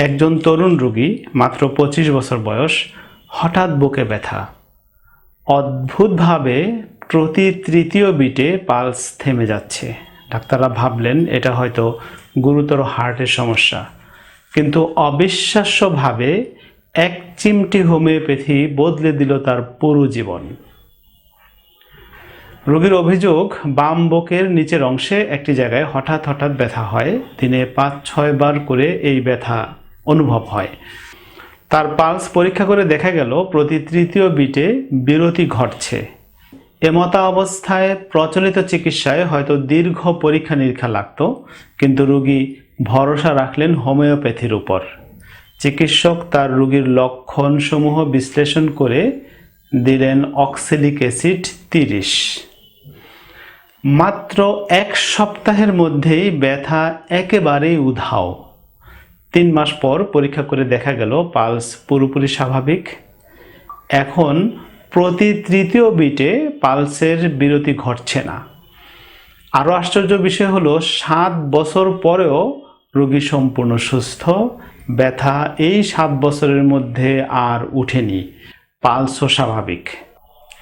একজন তরুণ রোগী, মাত্র পঁচিশ বছর বয়স, হঠাৎ বুকে ব্যথা। অদ্ভুতভাবে প্রতি তৃতীয় বিটে পালস থেমে যাচ্ছে। ডাক্তাররা ভাবলেন এটা হয়তো গুরুতর হার্টের সমস্যা। কিন্তু অবিশ্বাস্যভাবে এক চিমটি হোমিওপ্যাথি বদলে দিল তার পুরো জীবন। রোগীর অভিযোগ, বাম বকের নিচের অংশে একটি জায়গায় হঠাৎ হঠাৎ ব্যথা হয়। দিনে পাঁচ ছয় বার করে এই ব্যথা অনুভব হয়। তার পালস পরীক্ষা করে দেখা গেল, প্রতি তৃতীয় বিটে বিরতি ঘটছে। এমতা অবস্থায় প্রচলিত চিকিৎসায় হয়তো দীর্ঘ পরীক্ষা নিরীক্ষা লাগতো, কিন্তু রোগী ভরসা রাখলেন হোমিওপ্যাথির উপর। চিকিৎসক তার রোগীর লক্ষণসমূহ বিশ্লেষণ করে দিলেন অক্সিলিক অ্যাসিড তিরিশ। মাত্র এক সপ্তাহের মধ্যেই ব্যথা একেবারেই উধাও। তিন মাস পর পরীক্ষা করে দেখা গেল, পালস পুরোপুরি স্বাভাবিক। এখন প্রতি তৃতীয় বিটে পালসের বিরতি ঘটছে না। আরও আশ্চর্য বিষয় হলো, সাত বছর পরেও রোগী সম্পূর্ণ সুস্থ, ব্যথা এই সাত বছরের মধ্যে আর উঠেনি। পালসও স্বাভাবিক।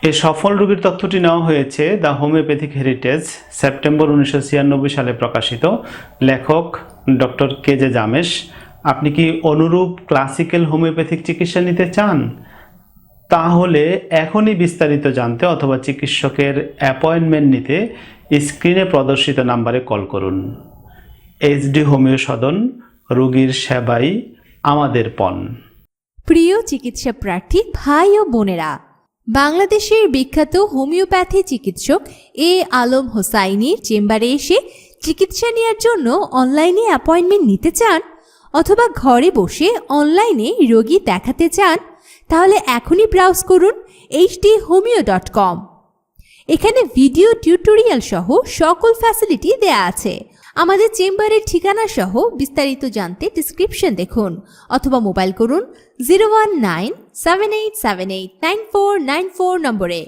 এই সফল রোগীর তথ্যটি নেওয়া হয়েছে, দ্য হোমিওপ্যাথিক হেরিটেজ, সেপ্টেম্বর উনিশশো ছিয়ানব্বই সালে প্রকাশিত। লেখক ডক্টর কে জে জামেশ, আপনি কি অনুরূপ ক্লাসিক্যাল হোমিওপ্যাথিক চিকিৎসা নিতে চান? তাহলে এখনই বিস্তারিত জানতে অথবা চিকিৎসকের অ্যাপয়েন্টমেন্ট নিতে স্ক্রিনে প্রদর্শিত নাম্বারে কল করুন। এইচডি হোমিও সদন, রোগীর সেবাই আমাদের পণ। প্রিয় চিকিৎসা প্রার্থী, ভাই ও বোনেরা বাংলাদেশের বিখ্যাত হোমিওপ্যাথি চিকিৎসক এ আলম হোসাইনির চেম্বারে এসে চিকিৎসা নেওয়ার জন্য অনলাইনে অ্যাপয়েন্টমেন্ট নিতে চান অথবা ঘরে বসে অনলাইনে রোগী দেখাতে চান, তাহলে এখনই ব্রাউজ করুন এইচডি হোমিও ডট কম। এখানে ভিডিও টিউটোরিয়াল সহ সকল ফ্যাসিলিটি দেয়া আছে। আমাদের চেম্বারের ঠিকানা সহ বিস্তারিত জানতে ডিসক্রিপশন দেখুন অথবা মোবাইল করুন zero one nine seven eight seven eight nine four nine four নম্বরে